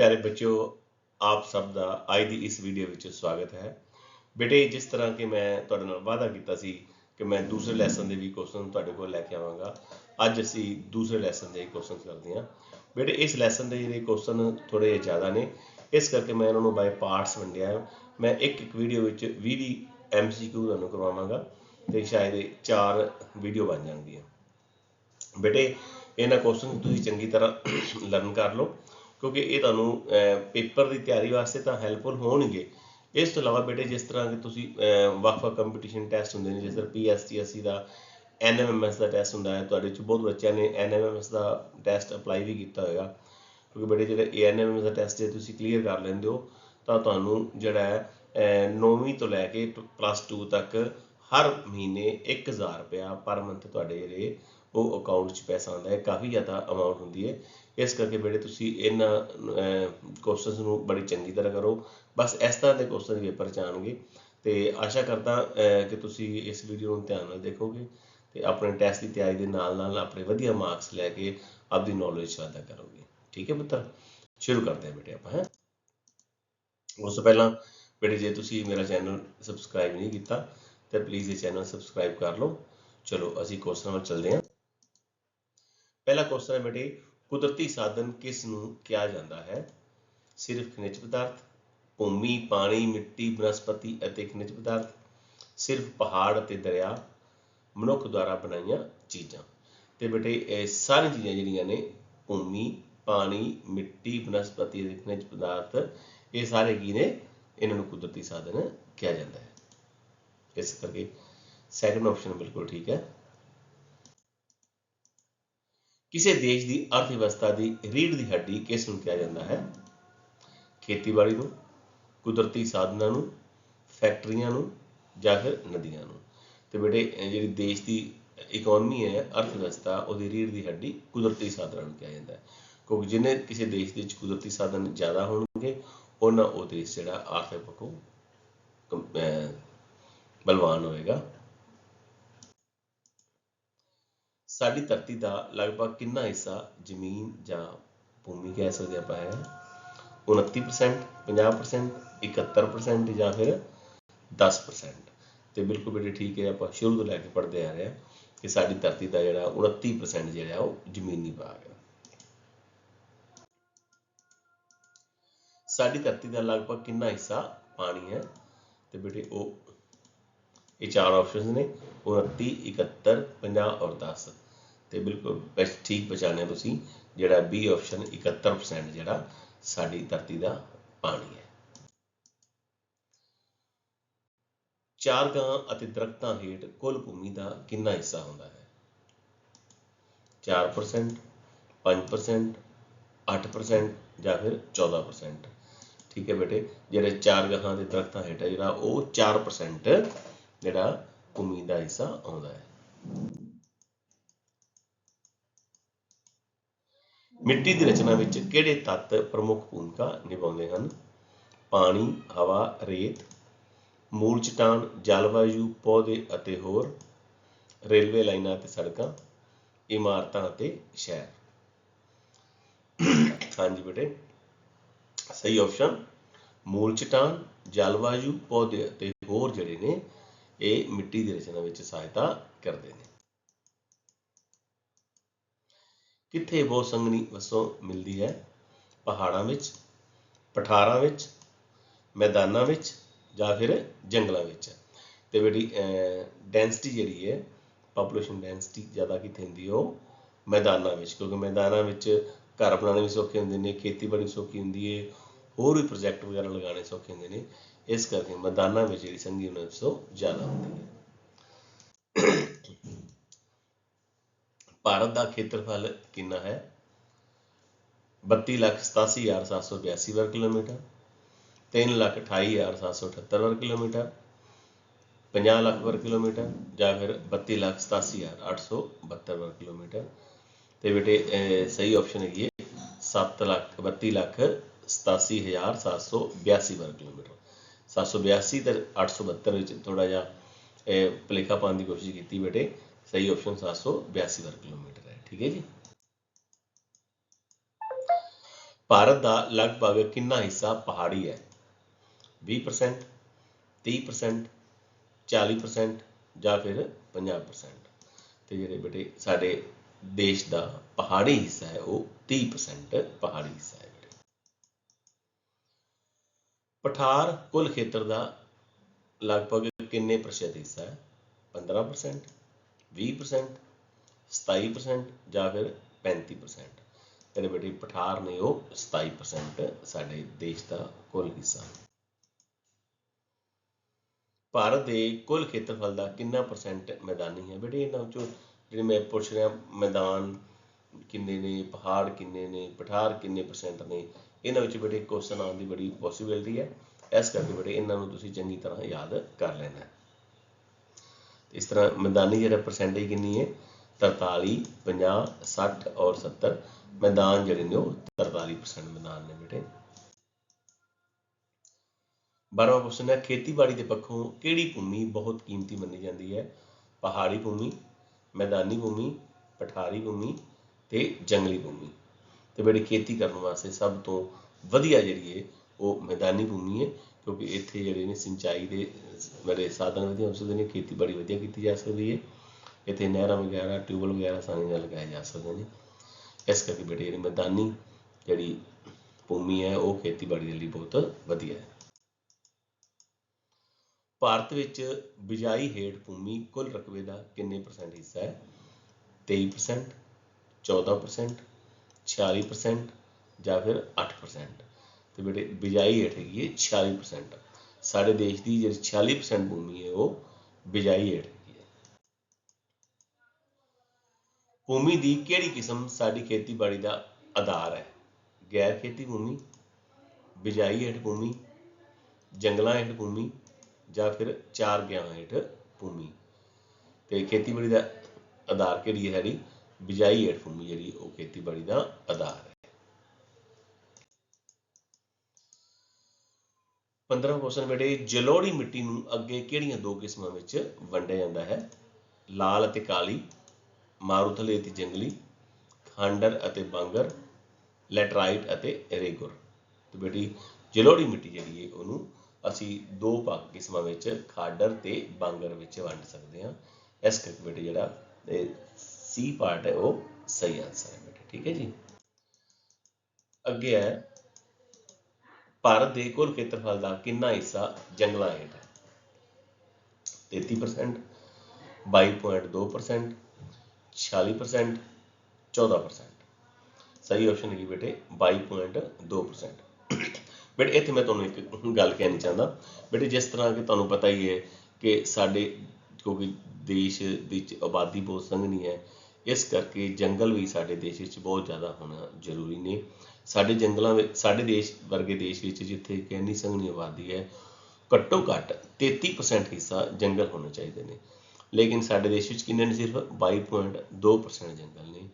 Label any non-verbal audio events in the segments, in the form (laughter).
ਪਿਆਰੇ ਬੱਚਿਓ, ਆਪ ਸਭ ਦਾ ਅੱਜ ਦੀ ਇਸ ਵੀਡੀਓ ਵਿੱਚ ਸਵਾਗਤ ਹੈ। ਬੇਟੇ, ਜਿਸ ਤਰ੍ਹਾਂ ਕਿ ਮੈਂ ਤੁਹਾਡੇ ਨਾਲ ਵਾਅਦਾ ਕੀਤਾ ਸੀ ਕਿ ਮੈਂ ਦੂਸਰੇ ਲੈਸਨ ਦੇ ਵੀ ਕੁਐਸਚਨ ਤੁਹਾਡੇ ਕੋਲ ਲੈ ਕੇ ਆਵਾਂਗਾ, ਅੱਜ ਅਸੀਂ ਦੂਸਰੇ ਲੈਸਨ ਦੇ ਕੁਐਸਚਨ ਕਰਦੇ ਹਾਂ। ਬੇਟੇ, ਇਸ ਲੈਸਨ ਦੇ ਜਿਹੜੇ ਕੁਐਸਚਨ ਥੋੜੇ ਜ਼ਿਆਦਾ ਨੇ, ਇਸ ਕਰਕੇ ਮੈਂ ਇਹਨਾਂ ਨੂੰ ਬਾਈ ਪਾਰਟਸ ਵੰਡਿਆ ਹੈ। ਮੈਂ ਇੱਕ ਇੱਕ ਵੀਡੀਓ ਵਿੱਚ 20 20 ਐਮਸੀਕਿਊ ਤੁਹਾਨੂੰ ਕਰਵਾਵਾਂਗਾ ਤੇ ਸ਼ਾਇਦ ਇਹ ਚਾਰ ਵੀਡੀਓ ਬਣ ਜਾਣਗੀਆਂ। ਬੇਟੇ, ਇਹਨਾਂ ਕੁਐਸਚਨ ਤੁਸੀਂ ਚੰਗੀ ਤਰ੍ਹਾਂ (coughs) ਲਰਨ ਕਰ ਲਓ। ਕਿਉਂਕਿ ਇਹ ਤੁਹਾਨੂੰ ਪੇਪਰ ਦੀ ਤਿਆਰੀ ਵਾਸਤੇ ਤਾਂ ਹੈਲਪਫੁਲ ਹੋਣਗੇ। ਇਸ ਤੋਂ ਇਲਾਵਾ ਬੇਟੇ, ਜਿਸ ਤਰ੍ਹਾਂ ਕਿ ਤੁਸੀਂ ਵੱਖ-ਵੱਖ ਕੰਪੀਟੀਸ਼ਨ ਟੈਸਟ ਹੁੰਦੇ ਨੇ, ਜਿਸ ਤਰ੍ਹਾਂ ਪੀਐਸਟੀਐਸਸੀ ਦਾ ਐਨਐਮਐਮਐਸ ਦਾ ਟੈਸਟ ਹੁੰਦਾ ਹੈ, ਤੁਹਾਡੇ ਚ ਬਹੁਤ ਬੱਚਿਆਂ ਨੇ ਐਨਐਮਐਮਐਸ ਦਾ ਟੈਸਟ ਅਪਲਾਈ ਵੀ ਕੀਤਾ ਹੋਏਗਾ ਕਿਉਂਕਿ ਬੇਟੇ, ਜਿਹੜੇ ਐਨਐਮਐਮਐਸ ਦਾ ਟੈਸਟ ਜੇ ਤੁਸੀਂ ਕਲੀਅਰ ਕਰ ਲੈਂਦੇ ਹੋ, ਤਾਂ ਤੁਹਾਨੂੰ ਜਿਹੜਾ ਹੈ 9ਵੀਂ ਤੋਂ ਲੈ ਕੇ ਪਲੱਸ 2 ਤੱਕ ਹਰ ਮਹੀਨੇ 1000 ਰੁਪਇਆ ਪਰ ਮੰਥ ਤੁਹਾਡੇ ਜਿਹੜੇ ਉਹ ਅਕਾਊਂਟ 'ਚ ਪੈਸਾ ਆਉਂਦਾ ਹੈ, ਕਾਫੀ ਜ਼ਿਆਦਾ ਅਮਾਉਂਟ ਹੁੰਦੀ ਹੈ। ਇਸ ਕਰਕੇ ਬੇਟੇ ਤੁਸੀਂ ਇਹਨਾਂ ਕੁਐਸਚਨਸ ਨੂੰ ਬੜੀ ਚੰਗੀ ਤਰ੍ਹਾਂ ਕਰੋ। ਬਸ ਇਸ ਤਰ੍ਹਾਂ ਦੇ ਕੁਐਸਚਨ ਪੇਪਰ 'ਚ ਆਉਣਗੇ ਤੇ ਆਸ਼ਾ ਕਰਦਾ ਕਿ ਤੁਸੀਂ ਇਸ ਵੀਡੀਓ ਨੂੰ ਧਿਆਨ ਨਾਲ ਦੇਖੋਗੇ ਤੇ ਆਪਣੇ ਟੈਸਟ ਦੀ ਤਿਆਰੀ ਦੇ ਨਾਲ ਨਾਲ ਆਪਣੇ ਵਧੀਆ ਮਾਰਕਸ ਲੈ ਕੇ ਆਪਦੀ ਨੌਲੇਜ ਵਾਧਾ ਕਰੋਗੇ। ਠੀਕ ਹੈ ਪੁੱਤਰ? ਸ਼ੁਰੂ ਕਰਦੇ ਹਾਂ ਬੇਟੇ ਆਪਾਂ, ਹੈ? ਉਸ ਤੋਂ ਪਹਿਲਾਂ ਬੇਟੇ ਜੇ ਤੁਸੀਂ ਮੇਰਾ ਚੈਨਲ ਸਬਸਕ੍ਰਾਈਬ ਨਹੀਂ ਕੀਤਾ, ਤਾਂ ਪਲੀਜ਼ ਇਹ ਚੈਨਲ ਸਬਸਕ੍ਰਾਈਬ ਕਰ ਲਓ। ਚਲੋ ਅਸੀਂ ਕੁਐਸਚਨ ਵੱਲ ਚੱਲਦੇ ਹਾਂ। ਪਹਿਲਾ ਕੁਐਸਚਨ ਹੈ ਬੇਟੇ ਕੁਦਰਤੀ ਸਾਧਨ ਕਿਸ ਨੂੰ ਕਿਹਾ ਜਾਂਦਾ ਹੈ? ਸਿਰਫ ਖਣਿਜ ਪਦਾਰਥ, ਭੂਮੀ, ਪਾਣੀ, ਮਿੱਟੀ, ਬਨਸਪਤੀ ਅਤੇ ਖਣਿਜ ਪਦਾਰਥ, ਸਿਰਫ ਪਹਾੜ ਅਤੇ ਦਰਿਆ, ਮਨੁੱਖ ਦੁਆਰਾ ਬਣਾਈਆਂ ਚੀਜ਼ਾਂ। ਤੇ ਬੇਟੇ, ਇਹ ਸਾਰੀਆਂ ਚੀਜ਼ਾਂ ਜਿਹੜੀਆਂ ਨੇ, ਭੂਮੀ, ਪਾਣੀ, ਮਿੱਟੀ, ਬਨਸਪਤੀ ਅਤੇ ਖਣਿਜ ਪਦਾਰਥ, ਇਹ ਸਾਰੇ ਕੀ ਨੇ? ਇਹਨਾਂ ਨੂੰ ਕੁਦਰਤੀ ਸਾਧਨ ਕਿਹਾ ਜਾਂਦਾ ਹੈ। ਇਸ ਕਰਕੇ ਸੈਕੰਡ ਆਪਸ਼ਨ ਬਿਲਕੁਲ ਠੀਕ ਹੈ। ਕਿਸੇ ਦੇਸ਼ ਦੀ ਅਰਥ ਵਿਵਸਥਾ ਦੀ ਰੀੜ੍ਹ ਦੀ ਹੱਡੀ ਕਿਸ ਨੂੰ ਕਿਹਾ ਜਾਂਦਾ ਹੈ? ਖੇਤੀਬਾੜੀ ਨੂੰ, ਕੁਦਰਤੀ ਸਾਧਨਾਂ ਨੂੰ, ਫੈਕਟਰੀਆਂ ਨੂੰ ਜਾਂ ਫਿਰ ਨਦੀਆਂ ਨੂੰ? ਤੇ ਬੇਟੇ ਜਿਹੜੀ ਦੇਸ਼ ਦੀ ਇਕਨੋਮੀ ਹੈ ਅਰਥ ਵਿਵਸਥਾ ਉਹਦੀ ਰੀੜ੍ਹ ਦੀ ਹੱਡੀ ਕੁਦਰਤੀ ਸਾਧਨਾਂ ਨੂੰ ਕਿਹਾ ਜਾਂਦਾ ਹੈ। ਕਿਉਂਕਿ ਜਿੰਨੇ ਕਿਸੇ ਦੇਸ਼ ਦੇ ਵਿੱਚ ਕੁਦਰਤੀ ਸਾਧਨ ਜ਼ਿਆਦਾ ਹੋਣਗੇ, ਉਹਨਾਂ ਉਹ ਦੇਸ਼ ਜਿਹੜਾ ਆਰਥਿਕ ਪੱਖੋਂ ਕਮ- ਬਲਵਾਨ ਹੋਏਗਾ। ਸਾਡੀ ਧਰਤੀ ਦਾ ਲਗਭਗ ਕਿੰਨਾ ਹਿੱਸਾ ਜ਼ਮੀਨ ਜਾਂ ਭੂਮੀ ਕਹਿ ਸਕਦੇ ਆਪਾਂ ਹੈ 29% 50% 71% ਜਾਂ ਫਿਰ 10% ਤੇ ਬਿਲਕੁਲ ਬੇਟੇ ਠੀਕ ਹੈ, ਆਪਾਂ ਸ਼ੁਰੂ ਤੋਂ ਲੈ ਕੇ ਪੜ੍ਹਦੇ ਆ ਰਹੇ ਹਾਂ ਕਿ ਸਾਡੀ ਧਰਤੀ ਦਾ ਜਿਹੜਾ 29% ਜਿਹੜਾ ਉਹ ਜ਼ਮੀਨੀ ਭਾਗ ਹੈ। ਸਾਡੀ ਧਰਤੀ ਦਾ ਲਗਭਗ ਕਿੰਨਾ ਹਿੱਸਾ ਪਾਣੀ ਹੈ? ਤੇ ਬੇਟੇ ਉਹ, ਇਹ ਚਾਰ ਆਪਸ਼ਨਸ ਨੇ 29 71 50 ਔਰ 10 ਤੇ ਬਿਲਕੁਲ ਬਸ ਠੀਕ ਪਛਾਣਿਆ ਤੁਸੀਂ, ਜਿਹੜਾ ਬੀ ਆਪਸ਼ਨ 71% ਜਿਹੜਾ ਸਾਡੀ ਧਰਤੀ ਦਾ ਪਾਣੀ ਹੈ। ਚਾਰ ਗਾਂ ਅਤੇ ਦਰਖਤਾਂ ਹੇਠ ਕੁੱਲ ਭੂਮੀ ਦਾ ਕਿੰਨਾ ਹਿੱਸਾ ਹੁੰਦਾ ਹੈ? 4% 5% 8% ਜਾਂ ਫਿਰ 14% ਠੀਕ ਹੈ ਬੇਟੇ, ਜਿਹੜੇ ਚਾਰ ਗਾਹਾਂ ਦੇ ਦਰਖਤਾਂ ਹੇਠ ਹੈ ਜਿਹੜਾ ਉਹ 4% ਜਿਹੜਾ ਭੂਮੀ ਦਾ ਹਿੱਸਾ ਆਉਂਦਾ ਹੈ। ਮਿੱਟੀ ਦੀ ਰਚਨਾ ਵਿੱਚ ਕਿਹੜੇ ਤੱਤ ਪ੍ਰਮੁੱਖ ਭੂਮਿਕਾ ਨਿਭਾਉਂਦੇ ਹਨ? ਪਾਣੀ, ਹਵਾ, ਰੇਤ, ਮੂਲ ਚਟਾਨ, ਜਲਵਾਯੂ, ਪੌਦੇ ਅਤੇ ਹੋਰ। ਰੇਲਵੇ ਲਾਈਨਾਂ ਅਤੇ ਸੜਕਾਂ, ਇਮਾਰਤਾਂ ਅਤੇ ਸ਼ਹਿਰ। ਹਾਂਜੀ ਬੇਟੇ, ਸਹੀ ਆਪਸ਼ਨ ਮੂਲ ਚਟਾਨ, ਜਲਵਾਯੂ, ਪੌਦੇ ਅਤੇ ਹੋਰ ਜਿਹੜੇ ਨੇ, ਇਹ ਮਿੱਟੀ ਦੀ ਰਚਨਾ ਵਿੱਚ ਸਹਾਇਤਾ ਕਰਦੇ ਨੇ। ਕਿੱਥੇ ਬਹੁਤ ਸੰਘਣੀ ਵਸੋਂ ਮਿਲਦੀ ਹੈ? ਪਹਾੜਾਂ ਵਿੱਚ, ਪਠਾਰਾਂ ਵਿੱਚ, ਮੈਦਾਨਾਂ ਵਿੱਚ ਜਾਂ ਫਿਰ ਜੰਗਲਾਂ ਵਿੱਚ। ਤੇ ਬੇਟੀ ਡੈਂਸਿਟੀ ਜਿਹੜੀ ਹੈ ਪੋਪੂਲੇਸ਼ਨ ਡੈਂਸਿਟੀ ਜ਼ਿਆਦਾ ਕਿੱਥੇ ਹੁੰਦੀ ਹੈ ਉਹ ਮੈਦਾਨਾਂ ਵਿੱਚ। ਕਿਉਂਕਿ ਮੈਦਾਨਾਂ ਵਿੱਚ ਘਰ ਬਣਾਉਣੇ ਵੀ ਸੌਖੇ ਹੁੰਦੇ ਨੇ ਖੇਤੀਬਾੜੀ ਸੌਖੀ ਹੁੰਦੀ ਹੈ, ਹੋਰ ਵੀ ਪ੍ਰੋਜੈਕਟ ਵਗੈਰਾ ਲਗਾਉਣੇ ਸੌਖੇ ਹੁੰਦੇ ਨੇ। ਇਸ ਕਰਕੇ ਮੈਦਾਨਾਂ ਵਿੱਚ ਜਿਹੜੀ ਸੰਘੀ ਉਹਨਾਂ ਵਸੋਂ ਜ਼ਿਆਦਾ ਹੁੰਦੀ ਹੈ। ਭਾਰਤ ਦਾ ਖੇਤਰਫਲ ਕਿੰਨਾ ਹੈ? 32,87,782 ਵਰਗ ਕਿਲੋਮੀਟਰ 3,28,778 ਵਰਗ ਕਿਲੋਮੀਟਰ 50 ਲੱਖ ਵਰਗ ਕਿਲੋਮੀਟਰ ਜਾਂ ਫਿਰ 32,87,872 ਵਰਗ ਕਿਲੋਮੀਟਰ। ਤੇ ਬੇਟੇ ਸਹੀ ਆਪਸ਼ਨ ਹੈਗੀ ਹੈ 7 ਲੱਖ 32 ਲੱਖ 87782 ਵਰਗ ਕਿਲੋਮੀਟਰ। 782 ਤੇ 872 ਵਿੱਚ ਥੋੜਾ ਜਿਹਾ ਇਹ ਭੁਲੇਖਾ ਪਾਉਣ ਦੀ ਕੋਸ਼ਿਸ਼ ਕੀਤੀ ਬੇਟੇ। ਸਹੀ ਆਪਸ਼ਨ 782 ਵਰਗ ਕਿਲੋਮੀਟਰ ਹੈ ਠੀਕ ਹੈ ਜੀ ਭਾਰਤ ਦਾ ਲਗਭਗ ਕਿੰਨਾ ਹਿੱਸਾ ਪਹਾੜੀ ਹੈ 20% 30% 40% ਜਾਂ ਫਿਰ 50% ਤੇ ਜਿਹੜੇ ਬੇਟੇ ਸਾਡੇ ਦੇਸ਼ ਦਾ ਪਹਾੜੀ ਹਿੱਸਾ ਹੈ ਉਹ 30% ਪਹਾੜੀ ਹਿੱਸਾ ਹੈ ਬੇਟੇ ਪਠਾਰ ਕੁੱਲ ਖੇਤਰ ਦਾ ਲਗਭਗ ਕਿੰਨੇ ਪ੍ਰਤੀਸ਼ਤ ਹਿੱਸਾ ਹੈ 15% 20% 27% ਜਾਂ ਫਿਰ 35% ਤੇਰੇ ਬੇਟੇ ਪਠਾਰ ਨੇ ਉਹ 27% ਸਾਡੇ ਦੇਸ਼ ਦਾ ਕੁੱਲ ਹਿੱਸਾ। ਭਾਰਤ ਦੇ ਕੁੱਲ ਖੇਤਰਫਲ ਦਾ ਕਿੰਨਾ ਪਰਸੈਂਟ ਮੈਦਾਨੀ ਹੈ? ਬੇਟੇ ਇਹਨਾਂ ਵਿੱਚੋਂ ਜਿਹੜੇ ਮੈਂ ਪੁੱਛ ਰਿਹਾ, ਮੈਦਾਨ ਕਿੰਨੇ ਨੇ, ਪਹਾੜ ਕਿੰਨੇ ਨੇ, ਪਠਾਰ ਕਿੰਨੇ ਪਰਸੈਂਟ ਨੇ, ਇਹਨਾਂ ਵਿੱਚ ਬੇਟੇ ਕੁਐਸਚਨ ਆਉਣ ਦੀ ਬੜੀ ਪੋਸਿਬਿਲਿਟੀ ਹੈ। ਇਸ ਕਰਕੇ ਬੇਟੇ ਇਹਨਾਂ ਨੂੰ ਤੁਸੀਂ ਚੰਗੀ ਤਰ੍ਹਾਂ ਯਾਦ ਕਰ ਲੈਣਾ ਇਸ ਤਰ੍ਹਾਂ ਮੈਦਾਨੀ ਜਿਹੜਾ ਪਰਸੈਂਟੇਜ ਕਿੰਨੀ ਹੈ? 43 50 60 ਔਰ 70 ਮੈਦਾਨ ਜਿਹੜੇ ਨੇ ਉਹ 43% ਮੈਦਾਨ ਨੇ ਬੇਟੇ। ਬਾਰਵਾਂ ਕੁਐਸਚਨ ਹੈ, ਖੇਤੀਬਾੜੀ ਦੇ ਪੱਖੋਂ ਕਿਹੜੀ ਭੂਮੀ ਬਹੁਤ ਕੀਮਤੀ ਮੰਨੀ ਜਾਂਦੀ ਹੈ? ਪਹਾੜੀ ਭੂਮੀ, ਮੈਦਾਨੀ ਭੂਮੀ, ਪਠਾਰੀ ਭੂਮੀ ਤੇ ਜੰਗਲੀ ਭੂਮੀ। ਤੇ ਬੜੀ ਖੇਤੀ ਕਰਨ ਵਾਸਤੇ ਸਭ ਤੋਂ ਵਧੀਆ ਜਿਹੜੀ ਹੈ ਉਹ ਮੈਦਾਨੀ ਭੂਮੀ ਹੈ। ਕਿਉਂਕਿ ਇੱਥੇ ਜਿਹੜੇ ਨੇ ਸਿੰਚਾਈ ਦੇ ਬੜੇ ਸਾਧਨ ਵਧੀਆ ਹੋ ਸਕਦੇ ਨੇ ਖੇਤੀਬਾੜੀ ਵਧੀਆ ਕੀਤੀ ਜਾ ਸਕਦੀ ਹੈ। ਇੱਥੇ ਨਹਿਰਾਂ ਵਗੈਰਾ ਟਿਊਬਲ ਵਗੈਰਾ ਆਸਾਨੀ ਨਾਲ ਲਗਾਏ ਜਾ ਸਕਦੇ ਨੇ। ਇਸ ਕਰਕੇ ਬੇਟੇ, ਜਿਹੜੀ ਮੈਦਾਨੀ ਜਿਹੜੀ ਭੂਮੀ ਹੈ, ਉਹ ਖੇਤੀਬਾੜੀ ਦੇ ਲਈ ਬਹੁਤ ਵਧੀਆ ਹੈ। ਭਾਰਤ ਵਿੱਚ ਬਿਜਾਈ ਹੇਠ ਭੂਮੀ ਕੁੱਲ ਰਕਬੇ ਦਾ ਕਿੰਨੇ ਪਰਸੈਂਟ ਹਿੱਸਾ ਹੈ? 23% 14% 46% ਜਾਂ ਫਿਰ 8% ਤੇ ਬੇਟੇ ਬਿਜਾਈ ਹੇਠ ਹੈਗੀ ਹੈ 46% ਸਾਡੇ ਦੇਸ਼ ਦੀ ਜਿਹੜੀ 46% ਭੂਮੀ ਹੈ ਉਹ ਬਿਜਾਈ ਹੇਠ ਹੈਗੀ ਹੈ। ਭੂਮੀ ਦੀ ਕਿਹੜੀ ਕਿਸਮ ਸਾਡੀ ਖੇਤੀਬਾੜੀ ਦਾ ਆਧਾਰ ਹੈ? ਗੈਰ ਖੇਤੀ ਭੂਮੀ, ਬਿਜਾਈ ਹੇਠ ਭੂਮੀ, ਜੰਗਲਾਂ ਹੇਠ ਭੂਮੀ ਜਾਂ ਫਿਰ ਚਾਰ ਗਿਆ ਹੇਠ ਭੂਮੀ? ਤੇ ਖੇਤੀਬਾੜੀ ਦਾ ਆਧਾਰ ਕਿਹੜੀ ਹੈ ਸਾਡੀ? ਬਿਜਾਈ ਹੇਠ ਭੂਮੀ ਜਿਹੜੀ ਉਹ ਖੇਤੀਬਾੜੀ ਦਾ ਆਧਾਰ ਹੈ। 15 ਕੁਐਸਚਨ ਬੇਟੇ ਜਲੋੜੀ ਮਿੱਟੀ ਨੂੰ ਅੱਗੇ ਕਿਹੜੀਆਂ ਦੋ ਕਿਸਮਾਂ ਵਿੱਚ ਵੰਡਿਆ ਜਾਂਦਾ ਹੈ? ਲਾਲ ਅਤੇ ਕਾਲੀ, ਮਾਰੂਥਲੀ ਅਤੇ ਜੰਗਲੀ, ਖਾਂਡਰ ਅਤੇ ਬਾਂਗਰ, ਲੈਟਰਾਈਟ ਅਤੇ ਰੇਗੁਰ। ਤੇ ਬੇਟੀ, ਜਲੋੜੀ ਮਿੱਟੀ ਜਿਹੜੀ ਹੈ, ਉਹਨੂੰ ਅਸੀਂ ਦੋ ਭਾਗ ਕਿਸਮਾਂ ਵਿੱਚ ਖਾਡਰ ਤੇ ਬਾਂਗਰ ਵਿੱਚ ਵੰਡ ਸਕਦੇ ਹਾਂ। ਇਸ ਕਰਕੇ ਬੇਟੇ ਜਿਹੜਾ ਸੀ ਪਾਰਟ ਹੈ, ਉਹ ਸਹੀ ਆਨਸਰ ਹੈ ਬੇਟੇ, ਠੀਕ ਹੈ ਜੀ? ਅੱਗੇ ਹੈ ਭਾਰਤ ਦੇ ਕੁੱਲ ਖੇਤਰਫਲ ਦਾ ਕਿੰਨਾ ਹਿੱਸਾ ਜੰਗਲਾਂ ਹੇਠ ਹੈ। 33% 22.2% 46% 14% ਸਹੀ ਆਪਸ਼ਨ ਹੈਗੀ ਬੇਟੇ 22.2% ਬੇਟੇ, ਇੱਥੇ ਮੈਂ ਤੁਹਾਨੂੰ ਇੱਕ ਗੱਲ ਕਹਿਣੀ ਚਾਹੁੰਦਾ। ਬੇਟੇ, ਜਿਸ ਤਰ੍ਹਾਂ ਕਿ ਤੁਹਾਨੂੰ ਪਤਾ ਹੀ ਹੈ ਕਿ ਸਾਡੇ ਕਿਉਂਕਿ ਦੇਸ਼ ਵਿੱਚ ਆਬਾਦੀ ਬਹੁਤ ਸੰਘਣੀ ਹੈ, ਇਸ ਕਰਕੇ ਜੰਗਲ ਵੀ ਸਾਡੇ ਦੇਸ਼ ਵਿੱਚ ਬਹੁਤ ਜ਼ਿਆਦਾ ਹੋਣਾ ਜ਼ਰੂਰੀ ਨੇ। ਸਾਡੇ ਜੰਗਲਾਂ ਵਿੱਚ, ਸਾਡੇ ਦੇਸ਼ ਵਰਗੇ ਦੇਸ਼ ਵਿੱਚ ਜਿੱਥੇ ਕਿ ਇੰਨੀ ਸੰਘਣੀ ਆਬਾਦੀ ਹੈ, ਘੱਟੋ ਘੱਟ 33% ਹਿੱਸਾ ਜੰਗਲ ਹੋਣੇ ਚਾਹੀਦੇ ਨੇ। ਲੇਕਿਨ ਸਾਡੇ ਦੇਸ਼ ਵਿੱਚ ਕਿੰਨੇ ਨੇ ਸਿਰਫ? 22.2% ਜੰਗਲ ਨੇ।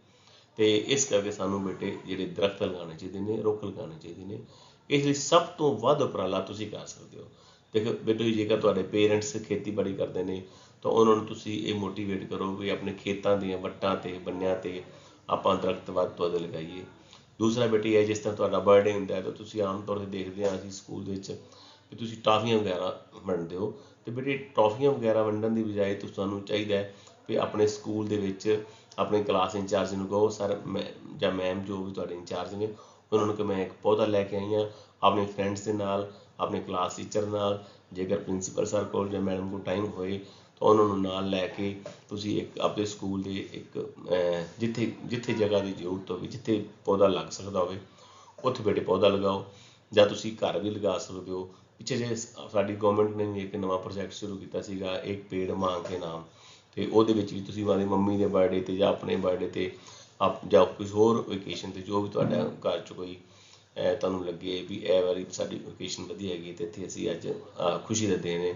ਤੇ ਇਸ ਕਰਕੇ ਸਾਨੂੰ ਬੇਟੇ ਜਿਹੜੇ ਦਰਖਤ ਲਗਾਉਣੇ ਚਾਹੀਦੇ ਨੇ, ਰੁੱਖ ਲਗਾਉਣੇ ਚਾਹੀਦੇ ਨੇ, ਇਸ ਲਈ ਸਭ ਤੋਂ ਵੱਧ ਉਪਰਾਲਾ ਤੁਸੀਂ ਕਰ ਸਕਦੇ ਹੋ। ਦੇਖੋ ਬੇਟੋ ਜੇਕਰ ਤੁਹਾਡੇ ਪੇਰੈਂਟਸ ਖੇਤੀਬਾੜੀ ਕਰਦੇ ਨੇ, ਤਾਂ ਉਹਨਾਂ ਨੂੰ ਤੁਸੀਂ ਇਹ ਮੋਟੀਵੇਟ ਕਰੋ ਵੀ ਆਪਣੇ ਖੇਤਾਂ ਦੀਆਂ ਵੱਟਾਂ ਤੇ, ਬੰਨਿਆਂ ਤੇ ਆਪਾਂ ਦਰਖਤ ਵੱਧ ਤੋਂ ਵੱਧ ਲਗਾਈਏ। ਦੂਸਰਾ ਬੇਟੀ ਹੈ, ਜਿਸ ਤਰ੍ਹਾਂ ਤੁਹਾਡਾ ਬਰਥਡੇ ਹੁੰਦਾ ਹੈ, ਤਾਂ ਤੁਸੀਂ ਆਮ ਤੌਰ ਤੇ ਦੇਖਦੇ ਹਾਂ ਅਸੀਂ ਸਕੂਲ ਦੇ ਵਿੱਚ ਵੀ ਤੁਸੀਂ ਟਾਫੀਆਂ ਵਗੈਰਾ ਵੰਡਦੇ ਹੋ। ਤੇ ਬੇਟੇ, ਟਾਫੀਆਂ ਵਗੈਰਾ ਵੰਡਣ ਦੀ ਬਜਾਏ ਤੁਹਾਨੂੰ ਚਾਹੀਦਾ ਹੈ ਵੀ ਆਪਣੇ ਸਕੂਲ ਦੇ ਵਿੱਚ ਆਪਣੇ ਕਲਾਸ ਇੰਚਾਰਜ ਨੂੰ ਕਹੋ ਸਰ ਮੈਂ, ਜਾਂ ਮੈਮ ਜੋ ਵੀ ਤੁਹਾਡੇ ਇੰਚਾਰਜ ਨੇ, ਉਹਨਾਂ ਨੂੰ ਕਿ ਮੈਂ ਇੱਕ ਪੌਦਾ ਲੈ ਕੇ ਆਈ ਹਾਂ ਆਪਣੇ ਫਰੈਂਡਸ ਦੇ ਨਾਲ ਆਪਣੇ ਕਲਾਸ ਟੀਚਰ ਨਾਲ, ਜੇਕਰ ਪ੍ਰਿੰਸੀਪਲ ਸਰ ਕੋਲ ਜਾਂ ਮੈਡਮ ਕੋਲ ਟਾਈਮ ਹੋਏ, ਤਾਂ ਉਹਨਾਂ ਨੂੰ ਨਾਲ ਲੈ ਕੇ ਤੁਸੀਂ ਇੱਕ ਆਪਣੇ ਸਕੂਲ ਦੇ ਇੱਕ ਜਿੱਥੇ ਜਿੱਥੇ ਜਗ੍ਹਾ ਦੀ ਜ਼ਰੂਰਤ ਹੋਵੇ, ਜਿੱਥੇ ਪੌਦਾ ਲੱਗ ਸਕਦਾ ਹੋਵੇ, ਉੱਥੇ ਬੇਟੇ ਪੌਦਾ ਲਗਾਓ, ਜਾਂ ਤੁਸੀਂ ਘਰ ਵੀ ਲਗਾ ਸਕਦੇ ਹੋ। ਪਿੱਛੇ ਜੇ ਸਾਡੀ ਗਵਰਨਮੈਂਟ ਨੇ ਵੀ ਇੱਕ ਨਵਾਂ ਪ੍ਰੋਜੈਕਟ ਸ਼ੁਰੂ ਕੀਤਾ ਸੀਗਾ, ਇੱਕ ਪੇੜ ਮਾਂ ਕੇ ਨਾਮ। ਤੇ ਉਹਦੇ ਵਿੱਚ ਵੀ ਤੁਸੀਂ ਆਪਣੀ ਮੰਮੀ ਦੇ ਬਰਥਡੇ ਤੇ ਜਾਂ ਆਪਣੇ ਬਰਥਡੇ ਤੇ, ਆਪ, ਜਾਂ ਕੋਈ ਹੋਰ ਵਕੇਸ਼ਨ ਤੇ ਜੋ ਵੀ ਤੁਹਾਡਾ ਘਰ 'ਚ ਕੋਈ ਤੁਹਾਨੂੰ ਲੱਗੇ ਵੀ ਇਹ ਵਾਰੀ ਸਾਡੀ ਵਕੇਸ਼ਨ ਵਧੀਆ ਹੈਗੀ ਤੇ ਇੱਥੇ ਅਸੀਂ ਅੱਜ ਖੁਸ਼ੀ ਦੇ ਦਿਨ ਹੈ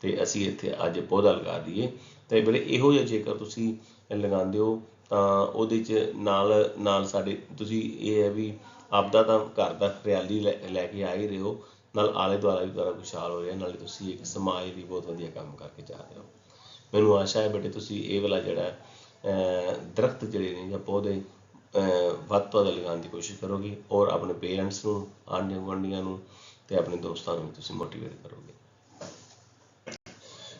ਤੇ ਅਸੀਂ ਇੱਥੇ ਅੱਜ ਪੌਦਾ ਲਗਾ ਦਈਏ। ਤੇ ਬੜੇ ਇਹੋ ਜਿਹਾ ਜੇਕਰ ਤੁਸੀਂ ਲਗਾਉਂਦੇ ਹੋ, ਤਾਂ ਉਹਦੇ 'ਚ ਨਾਲ ਨਾਲ ਸਾਡੇ, ਤੁਸੀਂ ਇਹ ਹੈ ਵੀ ਆਪਦਾ ਤਾਂ ਘਰ ਦਾ ਹਰਿਆਲੀ ਲੈ ਕੇ ਆ ਹੀ ਰਹੇ ਹੋ। ਨਾਲ ਆਲੇ ਦੁਆਲੇ ਵੀ ਤੁਹਾਡਾ ਖੁਸ਼ਹਾਲ ਹੋ ਰਿਹਾ, ਨਾਲੇ ਤੁਸੀਂ ਇੱਕ ਸਮਾਜ ਵੀ ਬਹੁਤ ਵਧੀਆ ਕੰਮ ਕਰਕੇ ਜਾ ਰਹੇ ਹੋ। ਮੈਨੂੰ ਆਸ਼ਾ ਹੈ ਬੇਟੇ, ਤੁਸੀਂ ਇਹ ਵਾਲਾ ਜਿਹੜਾ ਦਰਖਤ ਜਿਹੜੇ ਨੇ ਜਾਂ ਪੌਦੇ ਵੱਧ ਤੋਂ ਵੱਧ ਲਗਾਉਣ ਦੀ ਕੋਸ਼ਿਸ਼ ਕਰੋਗੇ ਔਰ ਆਪਣੇ ਪੇਰੈਂਟਸ ਨੂੰ, ਆਂਢੀਆਂ ਗੁਆਂਢੀਆਂ ਨੂੰ ਤੇ ਆਪਣੇ ਦੋਸਤਾਂ ਨੂੰ ਵੀ ਤੁਸੀਂ ਮੋਟੀਵੇਟ ਕਰੋਗੇ।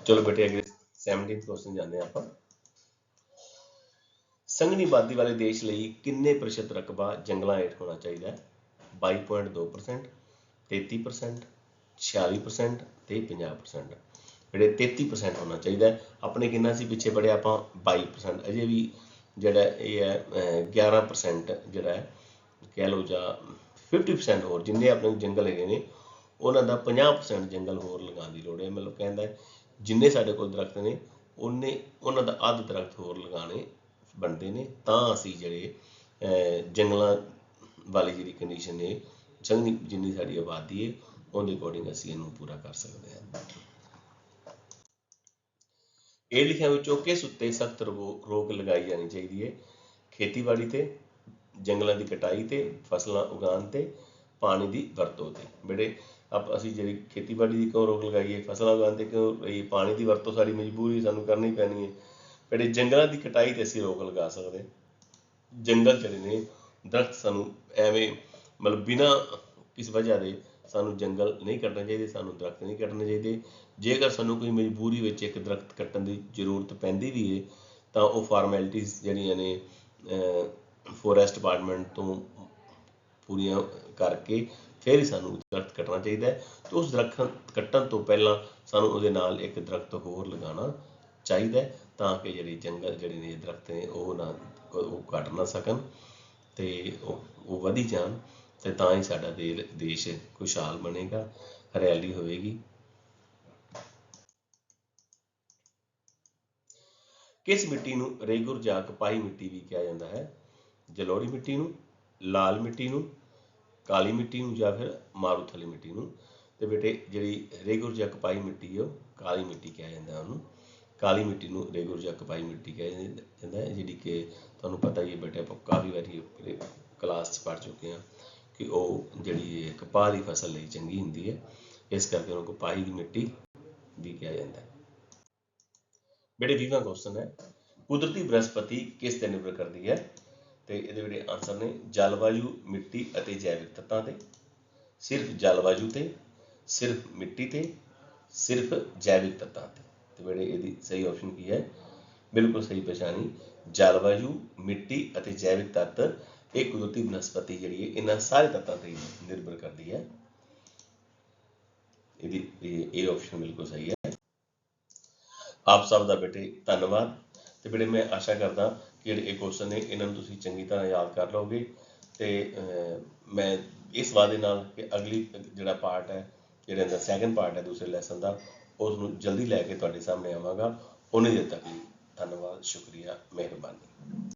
ਚਲੋ ਬੇਟੇ, ਅਗਲੇ 17th ਕੁਐਸਚਨ ਜਾਂਦੇ ਆਪਾਂ। ਸੰਘਣੀ ਆਬਾਦੀ ਵਾਲੇ ਦੇਸ਼ ਲਈ ਕਿੰਨੇ ਪ੍ਰਤੀਸ਼ਤ ਰਕਬਾ ਜੰਗਲਾਂ ਹੇਠ ਹੋਣਾ ਚਾਹੀਦਾ ਹੈ? 22.2% 33% 46% ਤੇ 50% ਜਿਹੜੇ 33% ਹੋਣਾ ਚਾਹੀਦਾ ਆਪਣੇ ਕਿੰਨਾ ਸੀ ਪਿੱਛੇ ਪੜਿਆ ਆਪਾਂ? 22% ਅਜੇ ਵੀ ਜਿਹੜਾ ਇਹ ਹੈ ਅਹ, 11% ਜਿਹੜਾ ਹੈ ਕਹਿ ਲਓ ਜਾਂ 50% ਹੋਰ ਜਿੰਨੇ ਆਪਣੇ ਜੰਗਲ ਹੈਗੇ ਨੇ ਉਹਨਾਂ ਦਾ 50% ਜੰਗਲ ਹੋਰ ਲਗਾਉਣ ਦੀ ਲੋੜ ਹੈ। ਮਤਲਬ ਕਹਿੰਦਾ ਜਿੰਨੇ ਸਾਡੇ ਕੋਲ ਦਰਖਤ ਨੇ ਉਹਨੇ ਉਹਨਾਂ ਦਾ ਅੱਧ ਦਰਖਤ ਹੋਰ ਲਗਾਉਣੇ ਬਣਦੇ ਨੇ। ਤਾਂ ਅਸੀਂ ਜਿਹੜੇ ਜੰਗਲਾਂ ਵਾਲੀ ਜਿਹੜੀ ਕੰਡੀਸ਼ਨ ਹੈ ਸੰਘਣੀ ਜਿੰਨੀ ਸਾਡੀ ਆਬਾਦੀ ਹੈ ਉਹਦੇ ਅਕੋਰਡਿੰਗ ਅਸੀਂ ਇਹਨੂੰ ਪੂਰਾ ਕਰ ਸਕਦੇ ਹਾਂ। ਇਹ ਲਿਖਿਆ ਵਿੱਚੋਂ ਕਿਸ ਉੱਤੇ ਸਖਤ ਰੋਕ ਲਗਾਈ ਜਾਣੀ ਚਾਹੀਦੀ ਹੈ। ਖੇਤੀਬਾੜੀ ਤੇ, ਜੰਗਲਾਂ ਦੀ ਕਟਾਈ ਤੇ, ਫਸਲਾਂ ਉਗਾਉਣ ਤੇ, ਪਾਣੀ ਦੀ ਵਰਤੋਂ ਤੇ। ਬੇਟੇ, ਆਪ, ਅਸੀਂ ਜਿਹੜੀ ਖੇਤੀਬਾੜੀ ਦੀ ਕਿਉਂ ਰੋਕ ਲਗਾਈਏ ਫਸਲਾਂ ਉਗਾਉਣ ਤੇ ਕਿਉਂ ਇਹ ਪਾਣੀ ਦੀ ਵਰਤੋਂ ਸਾਡੀ ਮਜਬੂਰੀ ਸਾਨੂੰ ਕਰਨੀ ਪੈਣੀ ਹੈ। ਬੇਟੇ, ਜੰਗਲਾਂ ਦੀ ਕਟਾਈ ਤੇ ਅਸੀਂ ਰੋਕ ਲਗਾ ਸਕਦੇ ਜੰਗਲ ਜਿਹੜੇ ਨੇ, ਦਰਖਤ ਸਾਨੂੰ ਐਵੇਂ, ਮਤਲਬ ਬਿਨਾਂ ਕਿਸ ਵਜ੍ਹਾ ਦੇ ਸਾਨੂੰ ਜੰਗਲ ਨਹੀਂ ਕੱਟਣੇ ਚਾਹੀਦੇ, ਸਾਨੂੰ ਦਰਖਤ ਨਹੀਂ ਕੱਟਣੇ ਚਾਹੀਦੇ। ਜੇਕਰ ਸਾਨੂੰ ਕੋਈ ਮਜਬੂਰੀ ਵਿੱਚ ਇੱਕ ਦਰਖਤ ਕੱਟਣ ਦੀ ਜ਼ਰੂਰਤ ਪੈਂਦੀ ਵੀ ਹੈ ਤਾਂ ਉਹ ਫਾਰਮੈਲਿਟੀਆਂ ਜਿਹੜੀਆਂ ਨੇ ਫੋਰੈਸਟ ਡਿਪਾਰਟਮੈਂਟ ਤੋਂ ਪੂਰੀਆਂ ਕਰਕੇ ਫਿਰ ਹੀ ਸਾਨੂੰ ਦਰਖਤ ਕੱਟਣਾ ਚਾਹੀਦਾ ਹੈ। ਤੇ ਉਸ ਦਰਖਤ ਕੱਟਣ ਤੋਂ ਪਹਿਲਾਂ ਸਾਨੂੰ ਉਹਦੇ ਨਾਲ ਇੱਕ ਦਰਖਤ ਹੋਰ ਲਗਾਉਣਾ ਚਾਹੀਦਾ ਤਾਂ ਕਿ ਜਿਹੜੀ ਜੰਗਲ ਜਿਹੜੇ ਨੇ ਦਰਖਤ ਨੇ, ਉਹ ਨਾ ਉਹ ਕੱਟ ਨਾ ਸਕਣ ਤੇ ਉਹ ਉਹ ਵਧੀ ਜਾਣ ਤੇ ਤਾਂ ਹੀ ਸਾਡਾ ਦੇ- ਦੇਸ਼ ਖੁਸ਼ਹਾਲ ਬਣੇਗਾ, ਹਰਿਆਲੀ ਹੋਵੇਗੀ। ਇਸ ਮਿੱਟੀ ਨੂੰ ਰੇਗੁਰ ਜਾਂ ਕਪਾਹੀ ਮਿੱਟੀ ਵੀ ਕਿਹਾ ਜਾਂਦਾ ਹੈ। ਜਲੋੜੀ ਮਿੱਟੀ ਨੂੰ, ਲਾਲ ਮਿੱਟੀ ਨੂੰ, ਕਾਲੀ ਮਿੱਟੀ ਨੂੰ ਜਾਂ ਫਿਰ ਮਾਰੂਥਲੀ ਮਿੱਟੀ ਨੂੰ। ਤੇ ਬੇਟੇ ਜਿਹੜੀ ਰੇਗੁਰ ਜਾਂ ਕਪਾਹੀ ਮਿੱਟੀ ਹੈ, ਉਹ ਕਾਲੀ ਮਿੱਟੀ ਕਿਹਾ ਜਾਂਦਾ ਉਹਨੂੰ। ਕਾਲੀ ਮਿੱਟੀ ਨੂੰ ਰੇਗੁਰ ਜਾਂ ਕਪਾਹੀ ਮਿੱਟੀ ਕਿਹਾ ਜਾਂਦਾ ਹੈ, ਜਿਹੜੀ ਕਿ ਤੁਹਾਨੂੰ ਪਤਾ ਹੀ ਹੈ ਬੇਟੇ, ਆਪਾਂ ਕਾਫੀ ਵਾਰੀ ਕਲਾਸ 'ਚ ਪੜ੍ਹ ਚੁੱਕੇ ਹਾਂ ਕਿ ਉਹ ਜਿਹੜੀ ਕਪਾਹ ਦੀ ਫਸਲ ਲਈ ਚੰਗੀ ਹੁੰਦੀ ਹੈ। ਇਸ ਕਰਕੇ ਉਹਨੂੰ ਕਪਾਹੀ ਦੀ ਮਿੱਟੀ ਵੀ ਕਿਹਾ ਜਾਂਦਾ ਹੈ। ਬੇਟੇ ਵੀਹਵਾਂ ਕੁਐਸਚਨ ਹੈ ਕੁਦਰਤੀ ਬਨਸਪਤੀ ਕਿਸ ਤੇ ਨਿਰਭਰ ਕਰਦੀ ਹੈ? ਤੇ ਇਹਦੇ ਜਿਹੜੇ ਆਨਸਰ ਨੇ, ਜਲਵਾਯੂ, ਮਿੱਟੀ ਅਤੇ ਜੈਵਿਕ ਤੱਤਾਂ ਤੇ। ਸਿਰਫ ਜਲਵਾਯੂ ਤੇ, ਸਿਰਫ ਮਿੱਟੀ ਤੇ, ਸਿਰਫ ਜੈਵਿਕ ਤੱਤਾਂ ਤੇ। ਤੇ ਬੇਟੇ ਇਹਦੀ ਸਹੀ ਆਪਸ਼ਨ ਕੀ ਹੈ? ਬਿਲਕੁਲ ਸਹੀ ਪਛਾਣੀ। ਜਲਵਾਯੂ, ਮਿੱਟੀ ਅਤੇ ਜੈਵਿਕ ਤੱਤ, ਇਹ ਕੁਦਰਤੀ ਬਨਸਪਤੀ ਜਿਹੜੀ ਹੈ, ਇਹਨਾਂ ਸਾਰੇ ਤੱਤਾਂ ਤੇ ਨਿਰਭਰ ਕਰਦੀ ਹੈ। ਇਹਦੀ, ਇਹ ਆਪਸ਼ਨ ਬਿਲਕੁਲ ਸਹੀ ਹੈ। ਆਪ ਸਭ ਦਾ ਬੇਟੇ, ਧੰਨਵਾਦ। ਤੇ ਬੇਟੇ, ਮੈਂ ਆਸ਼ਾ ਕਰਦਾ ਕਿ ਜਿਹੜੇ ਇਹ ਕੁਐਸਚਨ ਨੇ, ਇਹਨਾਂ ਨੂੰ ਤੁਸੀਂ ਚੰਗੀ ਤਰ੍ਹਾਂ ਯਾਦ ਕਰ ਲਓਗੇ। ਤੇ ਮੈਂ ਇਸ ਵਾਅਦੇ ਨਾਲ ਕਿ ਅਗਲੀ, ਜਿਹੜਾ ਪਾਰਟ ਹੈ, ਜਿਹੜਾ ਅੰਦਰ ਸੈਕੰਡ ਪਾਰਟ ਹੈ, ਦੂਸਰੇ ਲੈਸਨ ਦਾ, ਉਸ ਨੂੰ ਜਲਦੀ ਲੈ ਕੇ ਤੁਹਾਡੇ ਸਾਹਮਣੇ ਆਵਾਂਗਾ। ਉਹਨੇ ਦੇ ਤੱਕ ਲਈ ਧੰਨਵਾਦ, ਸ਼ੁਕਰੀਆ, ਮਿਹਰਬਾਨੀ।